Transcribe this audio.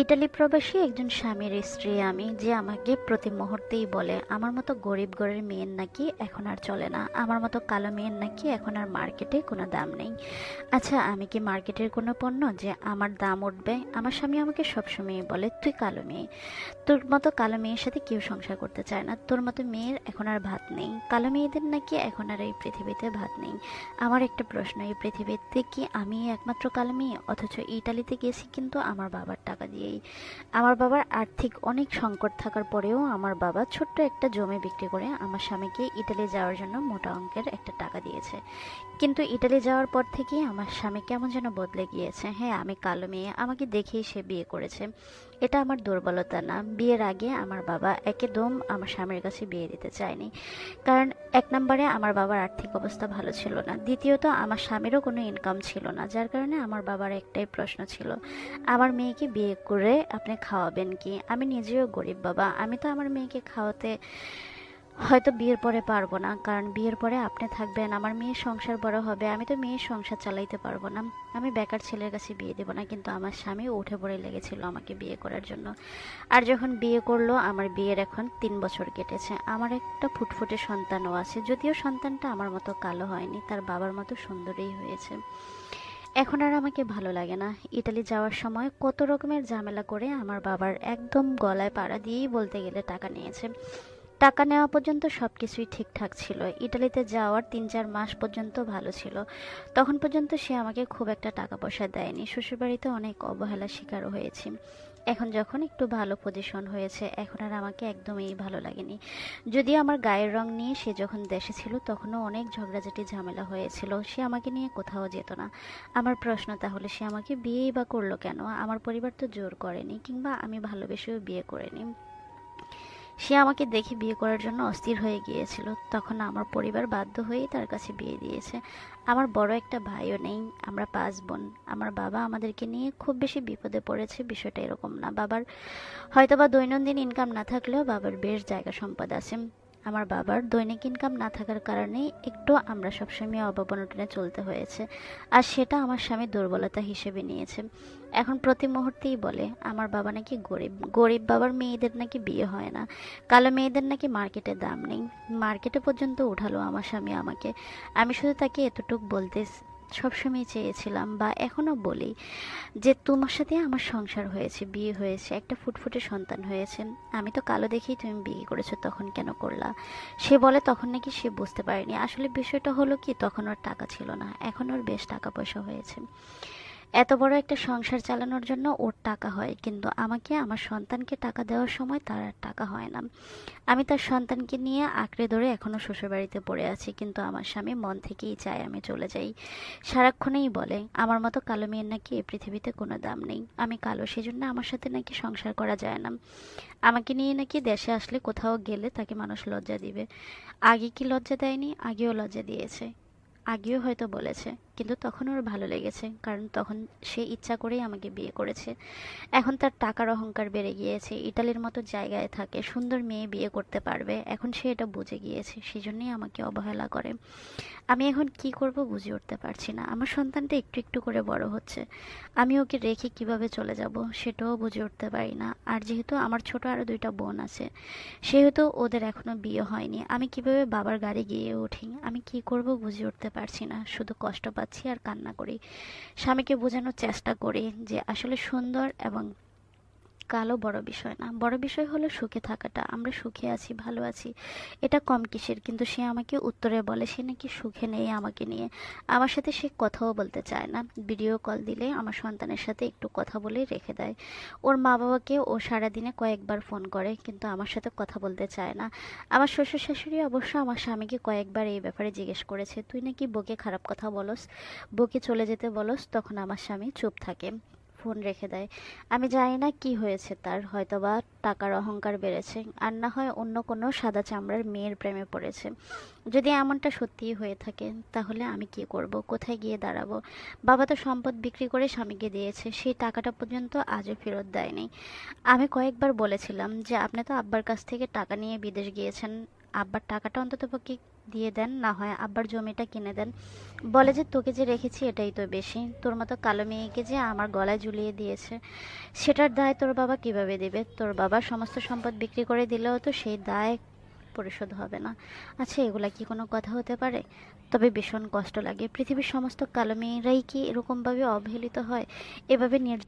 Italy প্রবাসী একজন স্বামীর স্ত্রী আমি, যে আমাকে প্রতি মুহূর্তেই বলে, আমার মতো গরিব ঘরের মেয়ের নাকি এখন আর চলে না। আমার মতো কালো মেয়ের নাকি এখন আর মার্কেটে কোনো দাম নেই। আচ্ছা আমি কি মার্কেটের কোনো পণ্য যে আমার দাম উঠবে? আমার স্বামী আমাকে সবসময় বলে, তুই কালো মেয়ে। তোর মতো কালো মেয়ের সাথে কেউ সংসার করতে চায় না। তোর মতো মেয়ের এখন আর ভাত নেই। কালো মেয়েদের নাকি এখন আর এই পৃথিবীতে ভাত নেই। আমার একটা প্রশ্ন, এই পৃথিবীতে কি আমি একমাত্র কালো মেয়ে? অথচ ইটালিতে গেছি কিন্তু আমার বাবার টাকা দিয়েই আমার বাবার আর্থিক অনেক সংকট থাকার পরেও আমার বাবা ছোট্ট একটা জমি বিক্রি করে আমার স্বামীকে ইটালি যাওয়ার জন্য মোটা অঙ্কের একটা টাকা দিয়েছে। কিন্তু ইটালি যাওয়ার পর থেকেই আমার স্বামী কেমন যেন বদলে গিয়েছে। হ্যাঁ আমি কালো মেয়ে, আমাকে দেখেই সে বিয়ে করেছে। এটা আমার দুর্বলতা না। বিয়ের আগে আমার বাবা একদম আমার স্বামীর কাছে বিয়ে দিতে চায়নি। কারণ এক নম্বরে আমার বাবার আর্থিক অবস্থা ভালো ছিল না। দ্বিতীয়ত, আমার স্বামীরও কোনো ইনকাম ছিল না। যার কারণে আমার বাবার একটাই প্রশ্ন ছিল, আমার মেয়েকে বিয়ে করে আপনি খাওয়াবেন কি? আমি নিজেও গরিব বাবা। আমি তো আমার মেয়েকে খাওয়াতে হয়তো বিয়ের পরে পারব না, কারণ বিয়ের পরে আপনি থাকবেন, আমার মেয়ের সংসার বড় হবে, আমি তো মেয়ের সংসার চালাইতে পারব না। আমি বেকার ছেলের কাছে বিয়ে দেবো না, কিন্তু আমার স্বামী উঠে পড়ে লেগেছিল আমাকে বিয়ে করার জন্য। আর যখন বিয়ে করল, আমার বিয়ের এখন তিন বছর কেটেছে। আমার একটা ফুটফুটে সন্তানও আছে, যদিও সন্তানটা আমার মতো কালো হয়নি, তার বাবার মতো সুন্দরই হয়েছে। এখন আর আমাকে ভালো লাগে না। ইটালি যাওয়ার সময় কত রকমের ঝামেলা করে আমার বাবার একদম গলায় পাড়া দিয়েই বলতে গেলে টাকা নিয়েছে। টাকা নেওয়া পর্যন্ত সব কিছুই ঠিকঠাক ছিল। ইটালিতে যাওয়ার তিন চার মাস পর্যন্ত ভালো ছিল। তখন পর্যন্ত সে আমাকে খুব একটা টাকা পয়সা দেয়নি। শ্বশুরবাড়িতে অনেক অবহেলার শিকারও হয়েছি। এখন যখন একটু ভালো পজিশন হয়েছে, এখন আর আমাকে একদমই ভালো লাগেনি। যদিও আমার গায়ের রং নিয়ে সে যখন দেশে ছিল, তখনও অনেক ঝগড়াঝাটি, ঝামেলা হয়েছিল। সে আমাকে নিয়ে কোথাও যেত না। আমার প্রশ্ন তাহলে, সে আমাকে বিয়েই বা করল কেন? আমার পরিবার তো জোর করেনি, কিংবা আমি ভালোবেসেও বিয়ে করিনি। সে আমাকে দেখে বিয়ে করার জন্য অস্থির হয়ে গিয়েছিল। তখন আমার পরিবার বাধ্য হয়েই তার কাছে বিয়ে দিয়েছে। আমার বড় একটা ভাইও নেই, আমরা পাঁচ বোন। আমার বাবা আমাদেরকে নিয়ে খুব বেশি বিপদে পড়েছে, বিষয়টা এরকম না। বাবার হয়তোবা দৈনন্দিন ইনকাম না থাকলেও বাবার বেশ জায়গা সম্পদ আছে। আমার বাবার দৈনিক ইনকাম না থাকার কারণে একটু আমরা সবসময় অভাবনটনে চলতে হয়েছে। আর সেটা আমার স্বামী দুর্বলতা হিসেবে নিয়েছে। এখন প্রতি মুহূর্তেই বলে, আমার বাবা নাকি গরিব। গরিব বাবার মেয়েদের নাকি বিয়ে হয় না। কালো মেয়েদের নাকি মার্কেটে দাম নেই। মার্কেটে পর্যন্ত উঠালো আমার স্বামী আমাকে। আমি শুধু তাকে এতটুক বলতে সবসময় চেয়েছিলাম বা এখনও বলি যে তোমার সাথে আমার সংসার হয়েছে, বিয়ে হয়েছে, একটা ফুটফুটে সন্তান হয়েছে। আমি তো কালো দেখেই তুমি বিয়ে করেছ, তখন কেন করলা? সে বলে তখন নাকি সে বুঝতে পারেনি। আসলে বিষয়টা হলো কি, তখন ওর টাকা ছিল না, এখন ওর বেশ টাকা পয়সা হয়েছে। এত বড় একটা সংসার চালানোর জন্য ওর টাকা হয়, কিন্তু আমাকে, আমার সন্তানকে টাকা দেওয়ার সময় তার আর টাকা হয় না। আমি তার সন্তানকে নিয়ে আঁকড়ে ধরে এখনও শ্বশুরবাড়িতে পড়ে আছি, কিন্তু আমার স্বামী মন থেকেই চায় আমি চলে যাই। সারাক্ষণেই বলে, আমার মতো কালো মেয়ের নাকি এ পৃথিবীতে কোনো দাম নেই। আমি কালো, সেজন্য আমার সাথে নাকি সংসার করা যায় না। আমাকে নিয়ে নাকি দেশে আসলে কোথাও গেলে তাকে মানুষ লজ্জা দিবে। আগে কি লজ্জা দেয়নি? আগেও লজ্জা দিয়েছে। আগেও হয়তো বলেছে। কিন্তু তখন ওর ভালো লেগেছে, কারণ তখন সে ইচ্ছা করেই আমাকে বিয়ে করেছে। এখন তার টাকার অহংকার বেড়ে গিয়েছে ইটালির মতো জায়গায় থাকে, সুন্দর মেয়ে বিয়ে করতে পারবে। এখন সে এটা বুঝে গিয়েছে সেই জন্যই আমাকে অবহেলা করে। আমি এখন কি করব বুঝে উঠতে পারছি না। আমার সন্তানটা একটু একটু করে বড় হচ্ছে। আমি ওকে রেখে কীভাবে চলে যাব সেটাও বুঝে উঠতে পারি না। আর যেহেতু আমার ছোট আরও দুইটা বোন আছে, সেহেতু ওদের এখনও বিয়ে হয়নি। আমি কীভাবে বাবার গাড়ি গিয়ে উঠি? আমি কি করব বুঝে উঠতে পারছি না। শুধু কষ্ট পাচ্ছি। আর কান্না করি। স্বামীকে বোঝানোর চেষ্টা করি যে আসলে সুন্দর এবং কালো বড় বিষয় না। বড় বিষয় হলো সুখে থাকাটা। আমরা সুখে আছি, ভালো আছি। এটা কম কিসের? কিন্তু সে আমাকে উত্তরে বলে, সে নাকি সুখে নেই আমাকে নিয়ে। আমার সাথে সে কথাও বলতে চায় না। ভিডিও কল দিলে আমার সন্তানের সাথে একটু কথা বলে রেখে দেয়। ওর মা বাবাকে ও সারাদিনে কয়েকবার ফোন করে, কিন্তু আমার সাথে কথা বলতে চায় না। আমার শ্বশুর শাশুড়ি অবশ্য আমার স্বামীকে কয়েকবার এই ব্যাপারে জিজ্ঞেস করেছে, তুই নাকি বকে খারাপ কথা বলস? বকে চলে যেতে বলস? তখন আমার স্বামী চুপ থাকে। ফোন রেখে দেয়। আমি জানি না কি হয়েছে তার, হয়তোবা টাকার অহংকার বেড়েছে, আর না হয় অন্য কোনো সাদা চামড়ার মেয়ের প্রেমে পড়েছে। যদি এমনটা সত্যিই হয়ে থাকে, তাহলে আমি কি করব? কোথায় গিয়ে দাঁড়াবো? বাবা তো সম্পদ বিক্রি করে স্বামীকে দিয়েছে, সেই টাকাটা পর্যন্ত আজও ফেরত দেয়নি। আমি কয়েকবার বলেছিলাম যে আপনি তো আব্বার কাছ থেকে টাকা নিয়ে বিদেশ গিয়েছেন। আব্বার টাকাটা অন্তত পক্ষে দিয়ে দেন, না হয় আব্বার জমিটা কিনে দেন। বলে যে, তোকে যে রেখেছি এটাই তো বেশি। তোর মতো কালো মেয়েকে যে আমার গলায় ঝুলিয়ে দিয়েছে, সেটার দায় তোর বাবা কীভাবে দেবে? তোর বাবা সমস্ত সম্পদ বিক্রি করে দিলেও তো সেই দায় পরিশোধ হবে না। আচ্ছা এগুলা কি কোনো কথা হতে পারে? তবে ভীষণ কষ্ট লাগে। পৃথিবীর সমস্ত কালো মেয়েরাই কি এরকমভাবে অবহেলিত হয়? এভাবে নির্